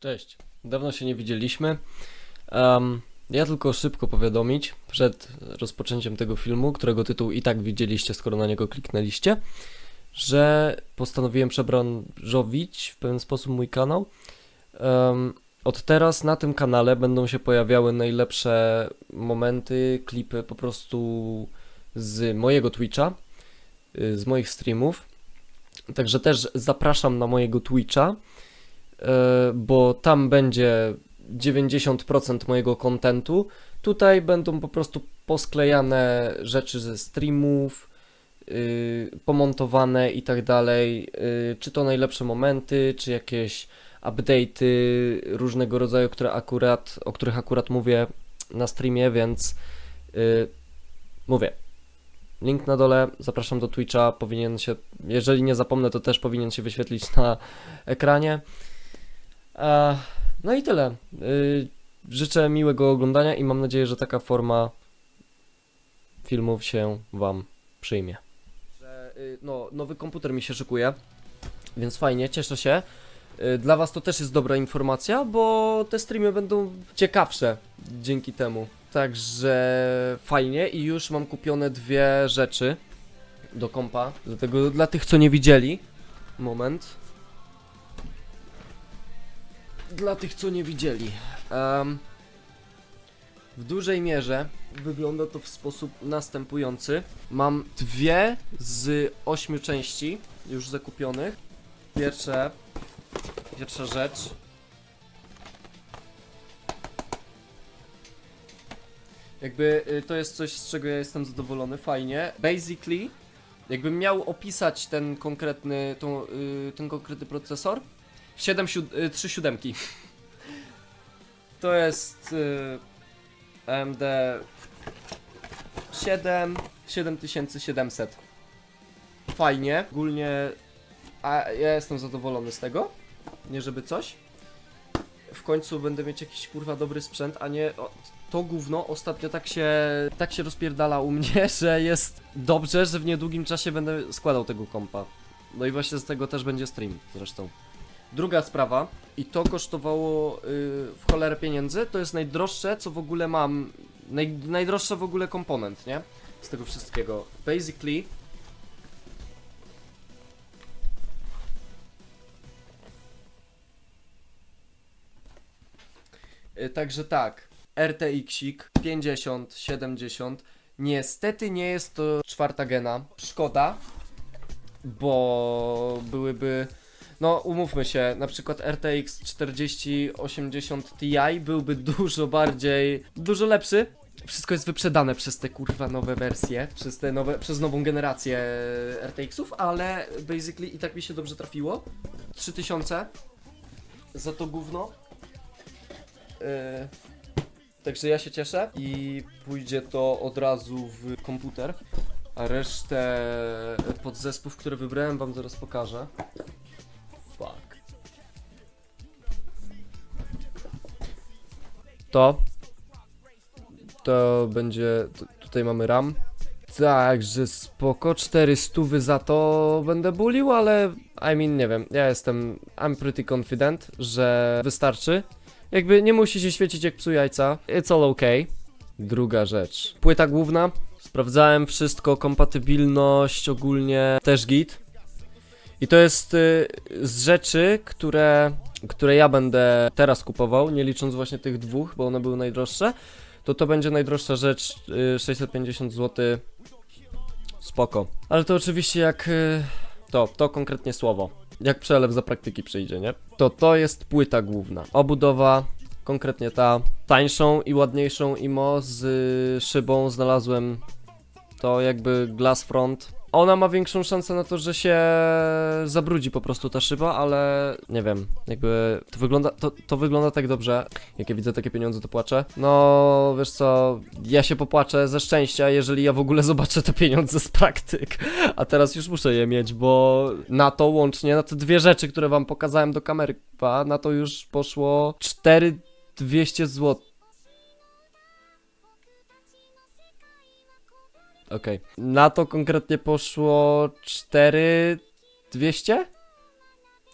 Cześć, dawno się nie widzieliśmy. Em, ja tylko szybko powiadomić przed rozpoczęciem tego filmu, którego tytuł i tak widzieliście, skoro na niego kliknęliście, że postanowiłem przebranżowić w pewien sposób mój kanał. Em, od teraz na tym kanale będą się pojawiały najlepsze momenty, klipy po prostu z mojego Twitcha, y, z moich streamów. Także też zapraszam na mojego Twitcha bo tam będzie 90% mojego kontentu. Tutaj będą po prostu posklejane rzeczy ze streamów, yy, pomontowane i tak dalej. Yy, czy to najlepsze momenty, czy jakieś update'y różnego rodzaju, które akurat, o których akurat mówię na streamie, więc yy, mówię. Link na dole, zapraszam do Twitcha, powinien się, jeżeli nie zapomnę, to też powinien się wyświetlić na ekranie. E, no i tyle. Y, życzę miłego oglądania i mam nadzieję, że taka forma filmów się Wam przyjmie. Y, no, nowy komputer mi się szykuje, więc fajnie, cieszę się. Y, Dla Was to też jest dobra informacja, bo te streamy będą ciekawsze dzięki temu. Także fajnie i już mam kupione dwie rzeczy do kompa. Dlatego dla tych, co nie widzieli, moment dla tych, co nie widzieli. Em, w dużej mierze wygląda to w sposób następujący. Mam dwie z ośmiu części już zakupionych. Pierwsze, pierwsza rzecz. Jakby y, to jest coś, z czego ja jestem zadowolony, fajnie. Basically, jakbym miał opisać ten konkretny, tą, y, ten konkretny procesor, 7 siód- y, 3 siódemki. To jest y, AMD 7 7700. Fajnie, ogólnie a ja jestem zadowolony z tego. Nie żeby coś. W końcu będę mieć jakiś kurwa dobry sprzęt, a nie o, to gówno ostatnio tak się tak się rozpierdala u mnie, że jest dobrze, że w niedługim czasie będę składał tego kompa. No i właśnie z tego też będzie stream zresztą. Druga sprawa, i to kosztowało yy, w cholerę pieniędzy, to jest najdroższe, co w ogóle mam, naj, najdroższy w ogóle komponent, nie? Z tego wszystkiego. Basically, Yy, Także tak, RTX-ik 50, 70. Niestety nie jest to czwarta gena. Szkoda, bo byłyby no, umówmy się, na przykład RTX 4080 Ti byłby dużo bardziej, dużo lepszy. Wszystko jest wyprzedane przez te kurwa nowe wersje, przez te nowe, przez nową generację RTX-ów, ale basically i tak mi się dobrze trafiło. 3000 za to gówno. Yy, także ja się cieszę i pójdzie to od razu w komputer. A resztę podzespołów, które wybrałem, wam zaraz pokażę. To. To będzie. Tutaj mamy RAM. Także spoko, 400 za to będę bulił, ale I mean, nie wiem, ja jestem, I'm pretty confident, że wystarczy. Jakby nie musi się świecić jak psu jajca, it's all okay. Druga rzecz, płyta główna, sprawdzałem wszystko, kompatybilność ogólnie, też git. I to jest y, z rzeczy, które, które ja będę teraz kupował, nie licząc właśnie tych dwóch, bo one były najdroższe, to to będzie najdroższa rzecz, y, 650 zł. Spoko. Ale to oczywiście jak y, to, to konkretnie słowo. Jak przelew za praktyki przyjdzie, nie? To to jest płyta główna. Obudowa, konkretnie ta, tańszą i ładniejszą IMO z y, szybą znalazłem to jakby glass front. Ona ma większą szansę na to, że się zabrudzi po prostu ta szyba, ale nie wiem, jakby to wygląda, to, to wygląda tak dobrze. Jak ja widzę takie pieniądze, to płaczę. No, wiesz co, ja się popłaczę ze szczęścia, jeżeli ja w ogóle zobaczę te pieniądze z praktyk. A teraz już muszę je mieć, bo na to łącznie, na te dwie rzeczy, które wam pokazałem do kamery, na to już poszło 4200 zł. Okej. Na to konkretnie poszło 4200?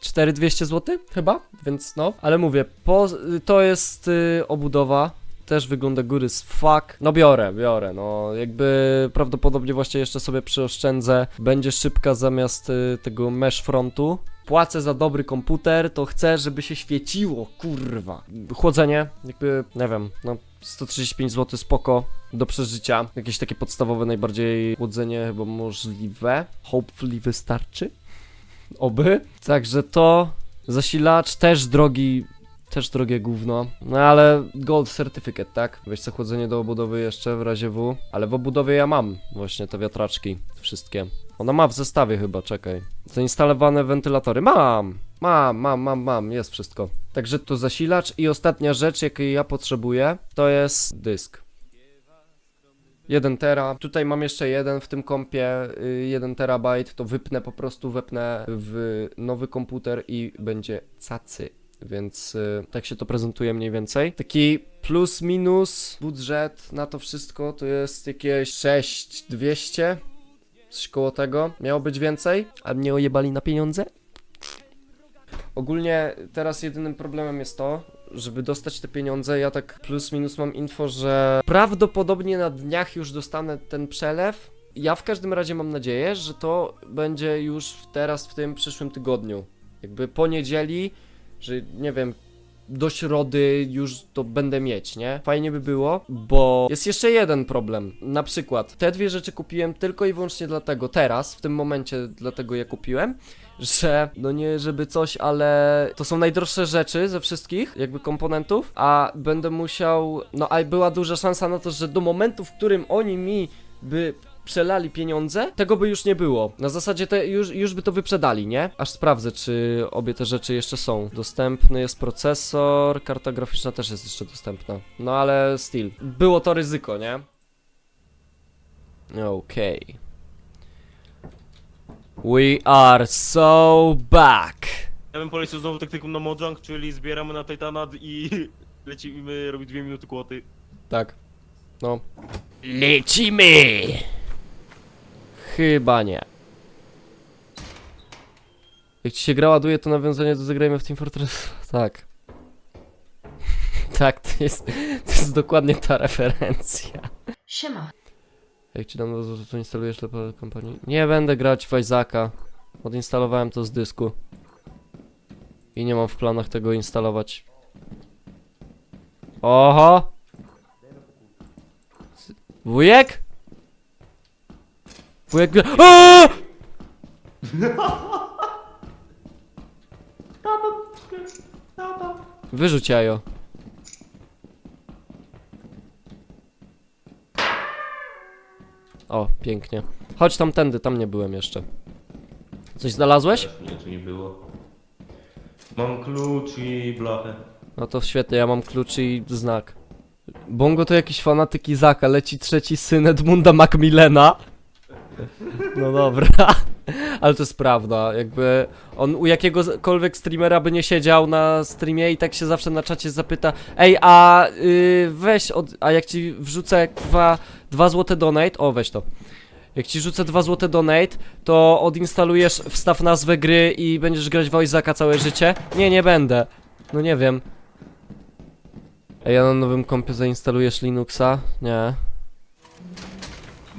4200 zł chyba, więc no, ale mówię, po, to jest y, obudowa, też wygląda góry z fuck. No biorę, biorę, no jakby prawdopodobnie właśnie jeszcze sobie przyoszczędzę, będzie szybka zamiast y, tego mesh frontu. Płacę za dobry komputer, to chcę, żeby się świeciło, kurwa. Chłodzenie, jakby, nie wiem, no 135 zł spoko do przeżycia. Jakieś takie podstawowe najbardziej chłodzenie chyba możliwe. Hopefully wystarczy. Oby. Także to zasilacz też drogi, też drogie gówno. No ale gold certificate, tak? Weź sobie chłodzenie do obudowy jeszcze w razie W. Ale w obudowie ja mam właśnie te wiatraczki wszystkie. Ona ma w zestawie chyba, czekaj. Zainstalowane wentylatory. Mam! Mam, mam, mam, mam, jest wszystko. Także to zasilacz i ostatnia rzecz, jakiej ja potrzebuję, to jest dysk. 1 tera. Tutaj mam jeszcze jeden w tym kompie, y, 1 terabajt, to wypnę po prostu, wepnę w nowy komputer i będzie cacy. Więc y, tak się to prezentuje mniej więcej. Taki plus minus budżet na to wszystko to jest jakieś 6200. Coś koło tego. Miało być więcej, a mnie ojebali na pieniądze. Ogólnie teraz jedynym problemem jest to, żeby dostać te pieniądze, ja tak plus minus mam info, że prawdopodobnie na dniach już dostanę ten przelew. Ja w każdym razie mam nadzieję, że to będzie już teraz w tym przyszłym tygodniu. Jakby po niedzieli, że nie wiem, do środy już to będę mieć, nie? Fajnie by było, bo jest jeszcze jeden problem. Na przykład, te dwie rzeczy kupiłem tylko i wyłącznie dlatego, teraz, w tym momencie, dlatego je kupiłem, że, no nie żeby coś, ale to są najdroższe rzeczy ze wszystkich, jakby komponentów, a będę musiał, no a była duża szansa na to, że do momentu, w którym oni mi by przelali pieniądze, tego by już nie było. Na zasadzie te już, już by to wyprzedali, nie? Aż sprawdzę, czy obie te rzeczy jeszcze są. Dostępny jest procesor, karta graficzna też jest jeszcze dostępna. No ale still. Było to ryzyko, nie? Okej. We are so back. Ja bym polecił znowu taktyką na Mojang, czyli zbieramy na Titanat i lecimy robić dwie minuty kłoty. Tak. No. Lecimy! Chyba nie. Jak ci się gra ładuje, to nawiązanie do zagrajmy w Team Fortress. Tak. tak, to jest, to jest dokładnie ta referencja. Siema. Jak ci dam do to instalujesz lepiej kompanii? Nie będę grać w Isaaca. Odinstalowałem to z dysku. I nie mam w planach tego instalować. Oho! Wujek? Wujek... Aaaa! Wyrzuć jajo. O, pięknie. Chodź tamtędy, tam nie byłem jeszcze. Coś znalazłeś? Nie tu nie było. Mam klucz i blachę. No to świetnie, ja mam klucz i znak. Bongo to jakiś fanatyk Izaka, leci trzeci syn Edmunda Macmillena. No dobra, ale to jest prawda, jakby on u jakiegokolwiek streamera by nie siedział na streamie i tak się zawsze na czacie zapyta Ej, a yy, weź, od, a jak ci wrzucę kwa 2 złote donate, o weź to. Jak ci rzucę 2 złote donate, to odinstalujesz, wstaw nazwę gry i będziesz grać w Isaaca całe życie? Nie, nie będę. No nie wiem. Ej, ja na nowym kompie zainstalujesz Linuxa? Nie.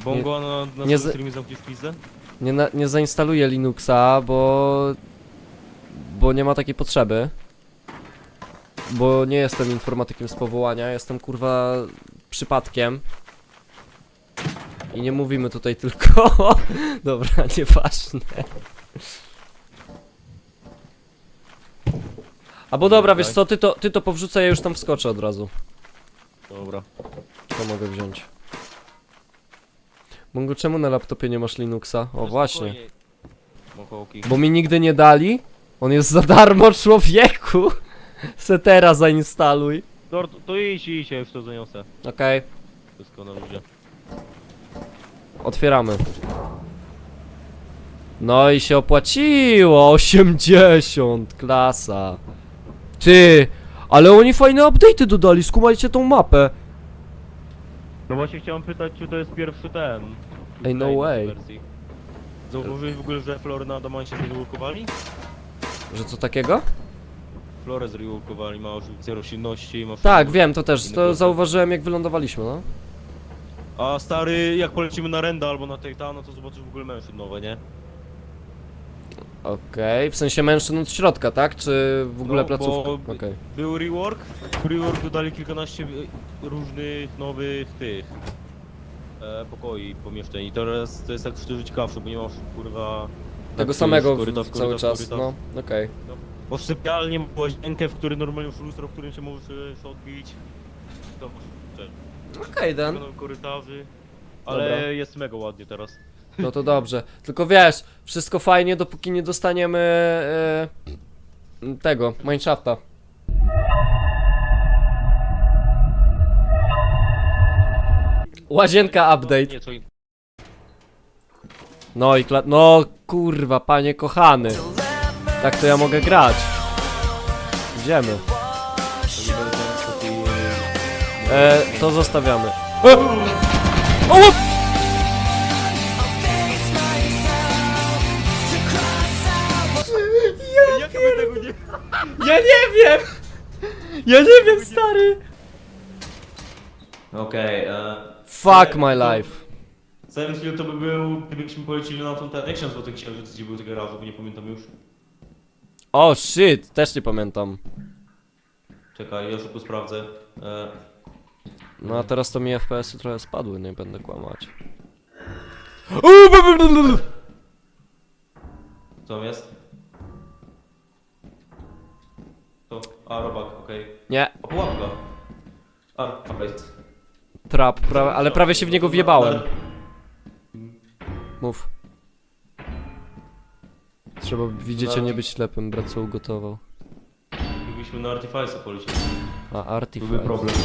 Bongo na, no, na nie z- streamie zamkniesz? Nie, na, nie zainstaluję Linuxa, bo... Bo nie ma takiej potrzeby. Bo nie jestem informatykiem z powołania, jestem kurwa przypadkiem. I nie mówimy tutaj tylko... Dobra, nieważne. Albo dobra, wiesz co, ty to, ty to powrzucaj, ja już tam wskoczę od razu. Dobra. To mogę wziąć. Mongo, czemu na laptopie nie masz Linuxa? O, właśnie. Mokołki. Bo mi nigdy nie dali. On jest za darmo, człowieku. Se teraz zainstaluj. To, to idź, idź, ja już to zaniosę. Okej, Wszystko na ludzie. Otwieramy. No i się opłaciło. 80, klasa. Ty, ale oni fajne update'y dodali, skumajcie tą mapę. No właśnie chciałem pytać, czy to jest pierwszy ten. Ej, no way. wersji. Zauważyłeś w ogóle, że Flor na Adamancie się? Że co takiego? Florę zreworkowali, ma ożywicę roślinności, ma... Tak, wiem, to też, to zauważyłem jak wylądowaliśmy, no. A stary, jak polecimy na Renda albo na Titana, to zobaczysz w ogóle mężczyzn nowe, nie? Okej, w sensie mężczyzn od środka, tak? Czy w ogóle No, placówka? Okej. Był rework, w rework dodali kilkanaście y, różnych nowych tych e, pokoi, pomieszczeń i teraz to jest tak szczerze ciekawsze, bo nie masz kurwa... Tego samego w, korytarz, cały korytarz, czas, korytarz. no, okej. Bo w sypialni masz łazienkę, w której normalnie masz lustro, w którym się możesz e, odbić. To masz Okej, Dan. korytarzy. Ale Dobra. jest mega ładnie teraz. No to dobrze. Tylko wiesz, wszystko fajnie, dopóki nie dostaniemy e, tego, Mineshafta. Łazienka No, update. in- No i kla... No kurwa, panie kochany. Tak to ja mogę grać. Idziemy. E, to zostawiamy. E! O! Nie... Ja nie wiem! Ja nie wiem, stary! Okej, e... Fuck my life. Silent Hill to by był, gdybyśmy polecili na tą ten Action Złoty Księżyc, gdzie był tego razu, bo nie pamiętam już. O shit, też nie pamiętam. Czekaj, ja szybko sprawdzę. E... No a teraz to mi FPS-y trochę spadły, nie będę kłamać. Co tam jest? To, a robak, okej. Nie, A pułapka. A, trap, pra ale prawie się w niego wjebałem. Mów. Trzeba widzieć, a nie być ślepym, brat co ugotował. Gdybyśmy na Artifice'a polecieli. A, Byłby Artifact. problem.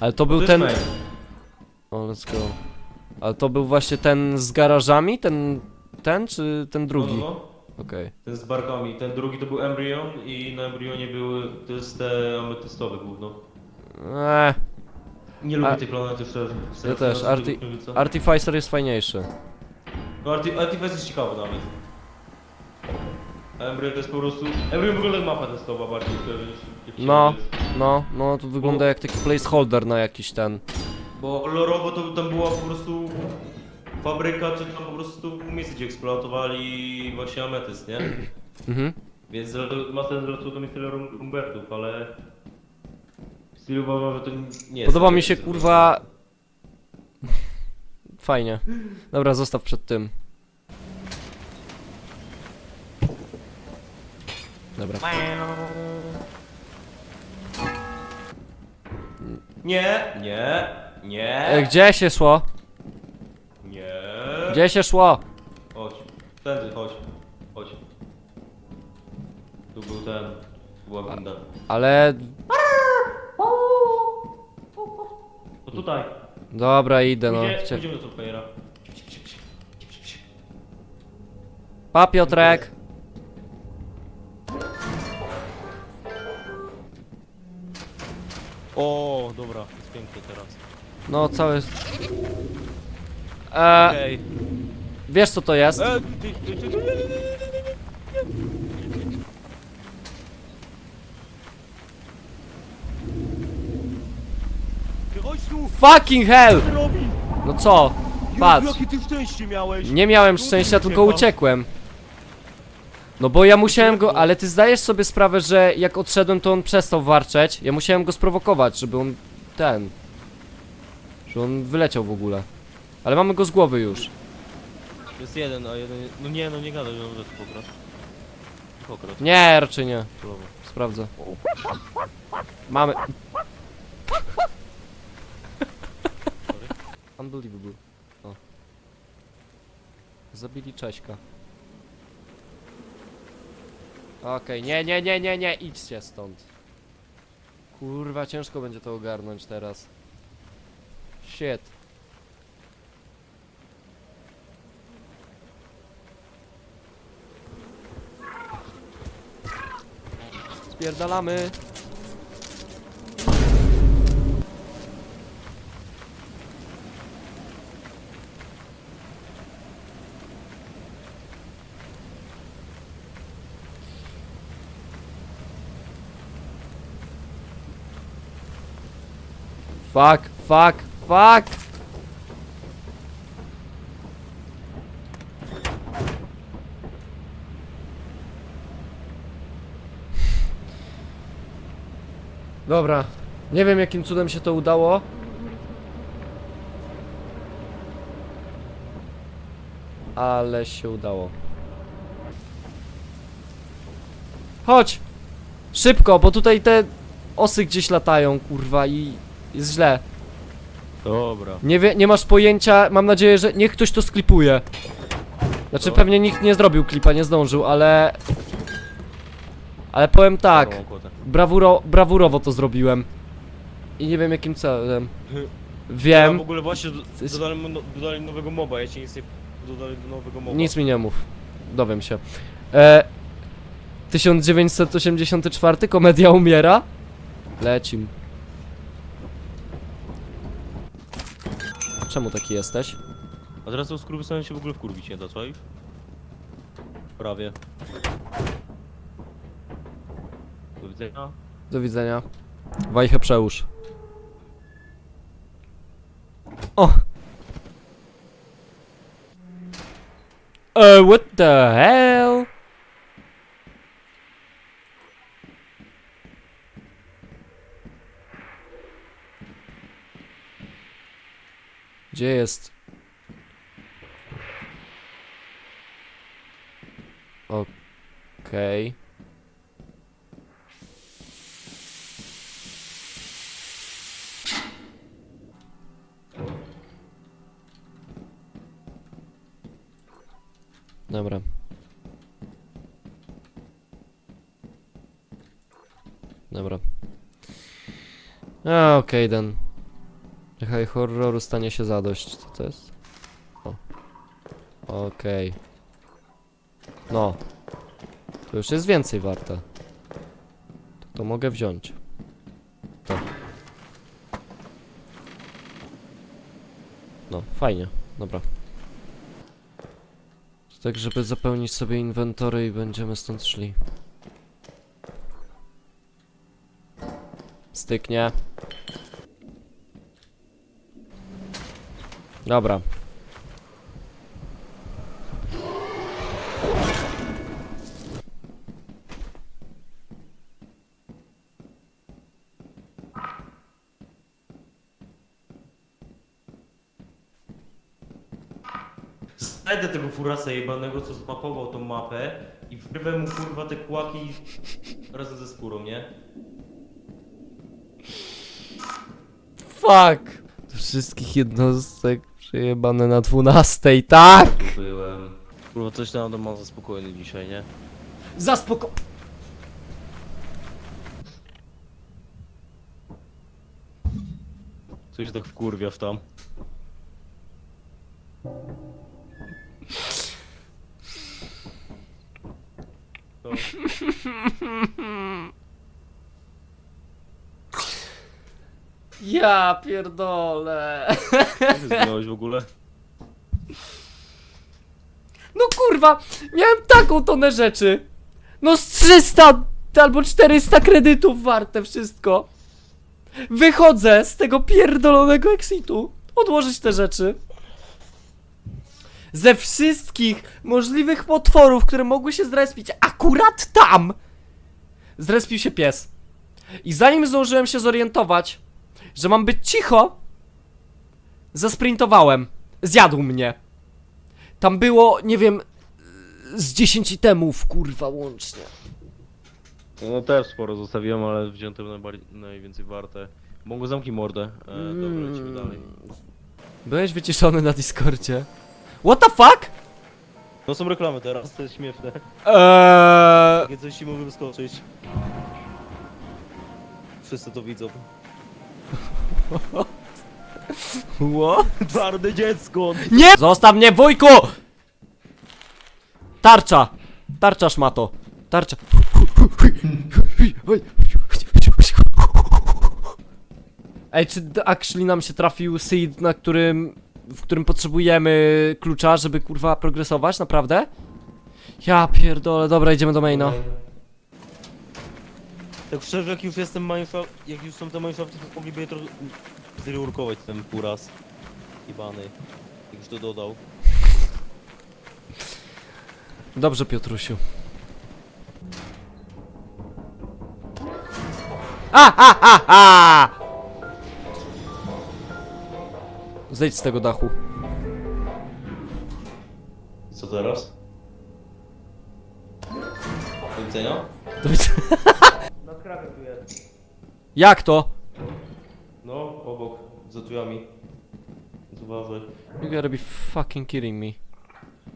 Ale to był ten... O, let's go. Ale to był właśnie ten z garażami? Ten... Ten czy ten drugi? No, no, no. Okej. Ten z barkami. Ten drugi to był Embryon i na Embryonie były, to jest te ametystowe gówno. Eee, Nie lubię A- tej planety szczerze. ja Serio, też. na Arti. Artificer jest fajniejszy. No Arti jest ciekawy nawet. A Embryo to jest po prostu... Embryo wygląda jak mapa testowa bardziej niż... niż No. No, no to wygląda jak taki placeholder na jakiś ten. Bo Lorobo to tam była po prostu fabryka, czy tam po prostu miejsce, gdzie eksploatowali właśnie ametyst, nie? Mhm. Więc za- ma sens, że to miejsce rum- Umbertów, ale... Styl uważam, że to nie jest... Podoba mi się kurwa... Fajnie. Dobra, zostaw przed tym. Dobra. Nie, nie, nie, E, gdzie się szło? nie. Gdzie się szło? Chodź, tędy, chodź, chodź. Tu był ten, tu była winda. Ale... To tutaj. Dobra, idę no. Idzie, Chcia... idziemy do Software'a. Pa Piotrek! O, dobra, jest pięknie teraz. No, cały... E, Okej. wiesz co to jest? E, ty, ty, ty, ty, nie, nie, nie, nie, nie, nie. Ty chodź tu! Fucking hell! Co ty robisz? No co? Patrz. Jakie ty szczęście miałeś! Nie miałem szczęścia, uciekam. tylko uciekłem. No bo ja musiałem go, ale ty zdajesz sobie sprawę, że jak odszedłem, to on przestał warczeć. Ja musiałem go sprowokować, żeby on ten. Że on wyleciał w ogóle. Ale mamy go z głowy już. Jest jeden, a jeden... No nie, no nie gadaj, no że to pokrasz. Pokrasz, Nie, raczej nie. Sprawdzę. Mamy. Unbelievable. O. Zabili Cześka. Okej, nie, nie, nie, nie, nie, idźcie stąd. Kurwa, ciężko będzie to ogarnąć teraz. Shit. Spierdalamy. Fuck, fuck, fuck! Dobra, nie wiem jakim cudem się to udało. Ale się udało. Chodź! Szybko, bo tutaj te osy gdzieś latają, kurwa, i jest źle. Dobra. Nie, wie, nie masz pojęcia, mam nadzieję, że niech ktoś to sklipuje. Znaczy, No. pewnie nikt nie zrobił klipa, nie zdążył, ale... Ale powiem tak, brawuro, brawurowo to zrobiłem. I nie wiem jakim celem. Ja Wiem, w ogóle właśnie do- dodali, no, dodali nowego moba, ja ci nic nie dodali do nowego moba. nic mi nie mów. Dowiem się. E, 1984, komedia umiera? Lecim. Czemu taki jesteś? A teraz to skurwysynem się w ogóle wkurwić nie da, co ich? Prawie. Do widzenia. Do widzenia. Wajchę przełóż. O! Uh, what the hell? Gdzie jest? Okej. Dobra. Dobra. A, okej, den. Niechaj horroru stanie się zadość. Co to jest? O. Okej. No. To już jest więcej warte. To, to mogę wziąć. To. No, fajnie. Dobra. Tak, żeby zapełnić sobie inwentory i będziemy stąd szli. Styknie. Dobra. Znajdę tego furasa jebanego, co zmapował tą mapę i wrywę mu kurwa te kłaki razem ze skórą, nie? Fuck! Wszystkich jednostek przejebane na 12, tak! Byłem. Kurwa, coś tam mam za spokojny dzisiaj, nie? Za spoko... Coś tak wkurwiasz tam. Ja pierdolę. co ty w ogóle? No kurwa, miałem taką tonę rzeczy. No z 300 albo 400 kredytów warte wszystko. Wychodzę z tego pierdolonego exitu. Odłożyć te rzeczy. Ze wszystkich możliwych potworów, które mogły się zrespić akurat tam, zrespił się pies. I zanim zdążyłem się zorientować, że mam być cicho, zasprintowałem. Zjadł mnie. Tam było, nie wiem, z 10 itemów, kurwa, łącznie. No też sporo zostawiłem, ale wziąłem te najbardziej, najwięcej warte. Mogę zamknij mordę. E, dobra, lecimy dalej. Byłeś wyciszony na Discordzie. What the fuck? No są reklamy teraz, to jest śmieszne. Eee, Takie coś ci mogę wyskoczyć. Wszyscy to widzą. What? Twarde dziecko! Nie! Zostaw mnie, wujku! Tarcza! Tarcza szmato. Tarcza. Ej, czy d- actually nam się trafił seed, na którym... w którym potrzebujemy klucza, żeby kurwa progresować, naprawdę? Ja pierdolę, dobra, idziemy do maina. Tak szczerze, jak już jestem Minecraft, jak już są te Minecrafty, to mogliby je trochę zreworkować ten furas. Jebany. Jak już to dodał. Dobrze, Piotrusiu. A, a, a, a! Zejdź z tego dachu. Co teraz? Do widzenia? Do widzenia. Tu jest. Jak to? No, obok, za drzwiami. Uważaj. You gotta be fucking kidding me.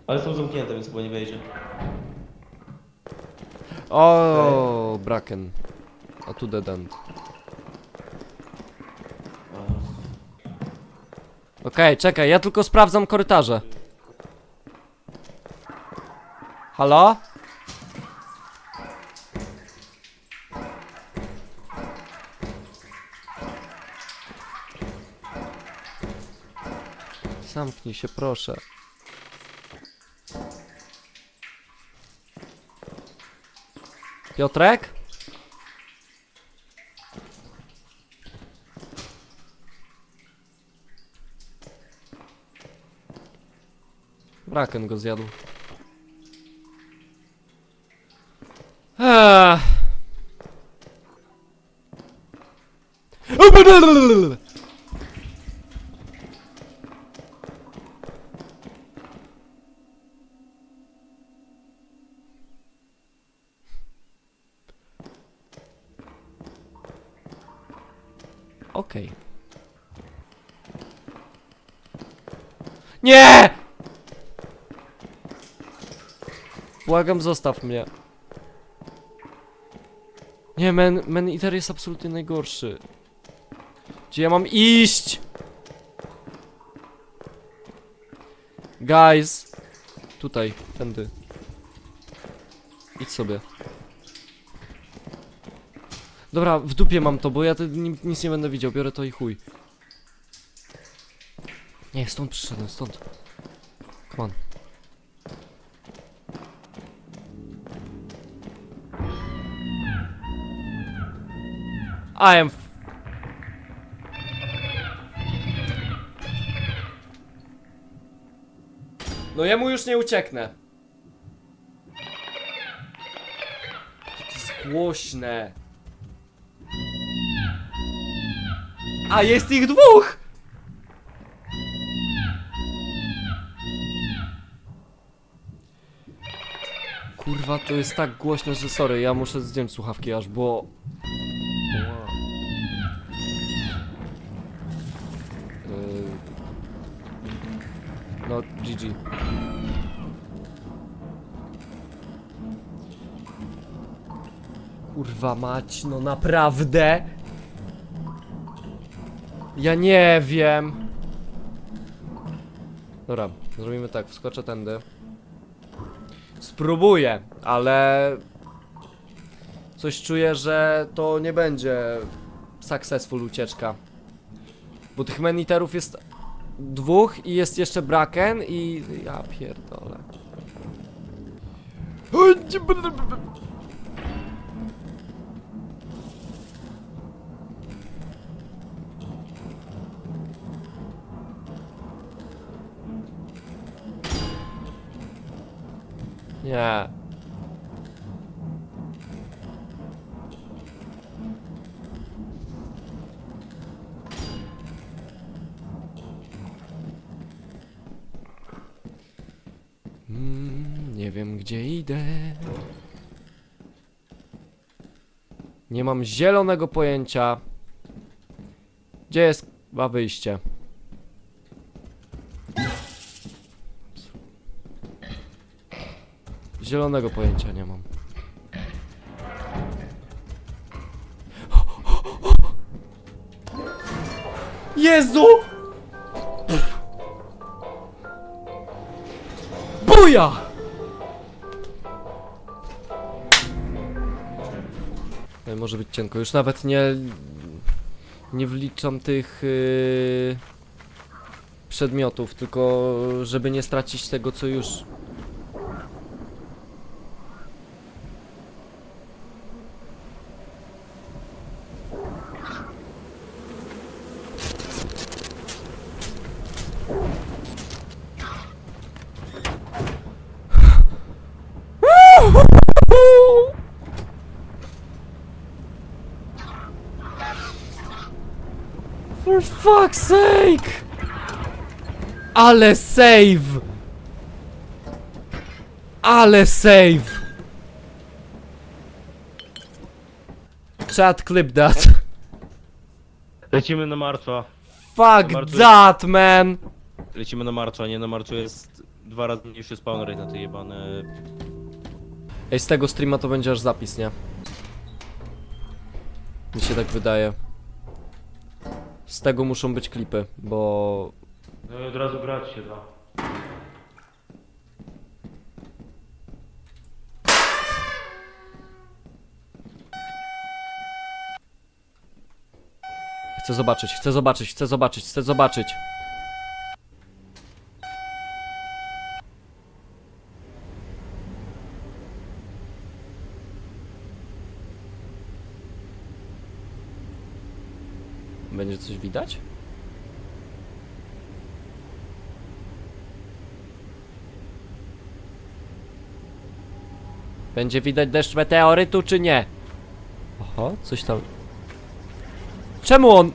Ale są zamknięte, więc chyba nie wejdzie. O, Braken. A tu dead end. Okej, czekaj, ja tylko sprawdzam korytarze. Halo? Zamknij się, proszę. Piotrek? Braken go zjadł. Ech. Nie! Błagam, zostaw mnie. Nie, men, men Eater jest absolutnie najgorszy. Gdzie ja mam iść? Guys. Tutaj, tędy. Idź sobie. Dobra, w dupie mam to, bo ja nic nie będę widział, biorę to i chuj. Nie, stąd przyszedłem, stąd. Come on. I am. No jemu już nie ucieknę. To głośne. A jest ich dwóch! Kurwa, to jest tak głośne, że sorry, ja muszę zdjąć słuchawki aż, bo... Yy... No, GG. Kurwa mać, no naprawdę? Ja nie wiem. Dobra, zrobimy tak, wskoczę tędy. Spróbuję, ale coś czuję, że to nie będzie successful ucieczka. Bo tych meniterów jest dwóch i jest jeszcze Braken i ja pierdolę. Nie. Mm, nie wiem gdzie idę. Nie mam zielonego pojęcia. Gdzie jest chyba wyjście? Zielonego pojęcia nie mam. Jezu! Buja! Może być cienko. Już nawet nie... Nie wliczam tych... Yy, przedmiotów, tylko żeby nie stracić tego, co już For fuck's sake! Ale save! Ale save! Chat clip that. Lecimy na martwa. Fuck Bardzo- that, man! Lecimy na martwa, nie na martwa jest dwa razy mniejszy spawn rate na te jebane... Ej, z tego streama to będzie aż zapis, nie? Mi się tak wydaje. Z tego muszą być klipy, bo... No i od razu grać się da. Chcę zobaczyć, chcę zobaczyć, chcę zobaczyć, chcę zobaczyć. Będzie coś widać? Będzie widać deszcz meteorytu, czy nie? Oho, coś tam... Czemu on...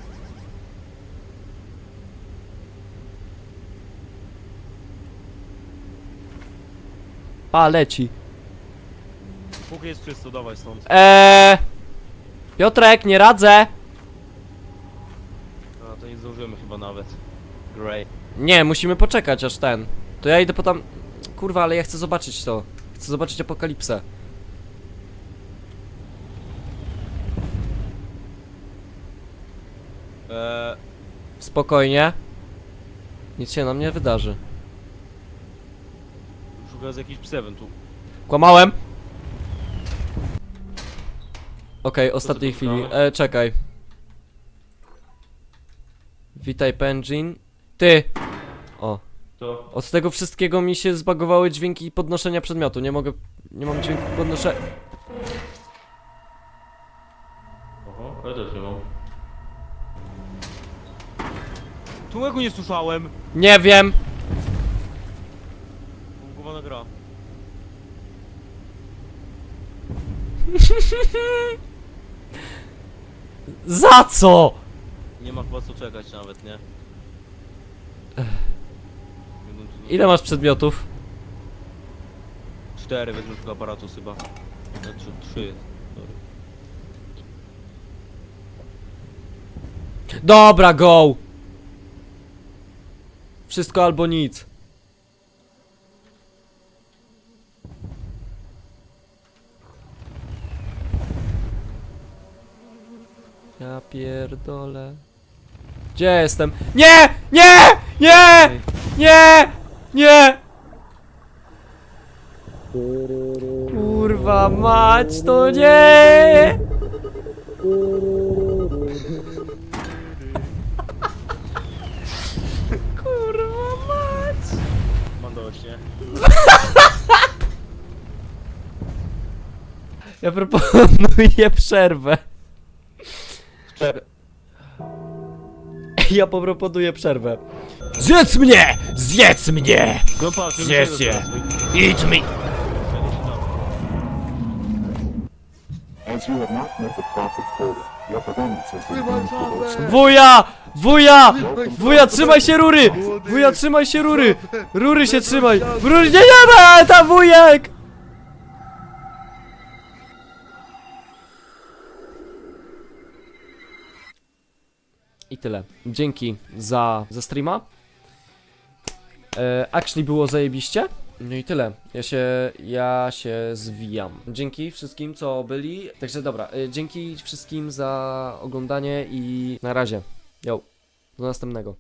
A, leci. Póki jest czysto, dawaj stąd. Eee... Piotrek, nie radzę! A to nie zdążymy chyba nawet. Great. Nie, musimy poczekać aż ten. To ja idę po tam... Kurwa, ale ja chcę zobaczyć to. Chcę zobaczyć apokalipsę. Eee, Spokojnie. Nic się nam nie wydarzy. szukam z jakiś psewem tu. Kłamałem! Okej, ostatniej chwili. E, czekaj. Witaj, Penjin. Ty! O. To? Od tego wszystkiego mi się zbagowały dźwięki podnoszenia przedmiotu. Nie mogę. Nie mam dźwięku podnoszenia. Oho, ja też nie mam. Czemu nie słyszałem? Nie wiem! Bugowana gra. Za co? Ma chyba co czekać nawet, nie? Będą tu- Ile masz przedmiotów? Cztery wezmę tylko aparatu chyba. Znaczy trzy. Sorry. Dobra, go! Wszystko albo nic. Ja pierdolę. Gdzie jestem? Nie! Nie! Nie! Nie! Nie! Kurwa mać, to nie! Kurwa mać! Mam nie? Ja proponuję przerwę. Cztery. Ja proponuję przerwę. Zjedz mnie! Zjedz mnie! Zjedz się. teraz. Eat me! As you Wuja! Wuja! Wuja, trzymaj się rury! Wuja, trzymaj się rury! Rury się trzymaj! Rury, nie, nie ma! Ta wujek! I tyle. Dzięki za, za streama. E, actually było zajebiście. No i tyle. Ja się, ja się zwijam. Dzięki wszystkim, co byli. Także dobra, e, dzięki wszystkim za oglądanie i na razie. Yo, do następnego.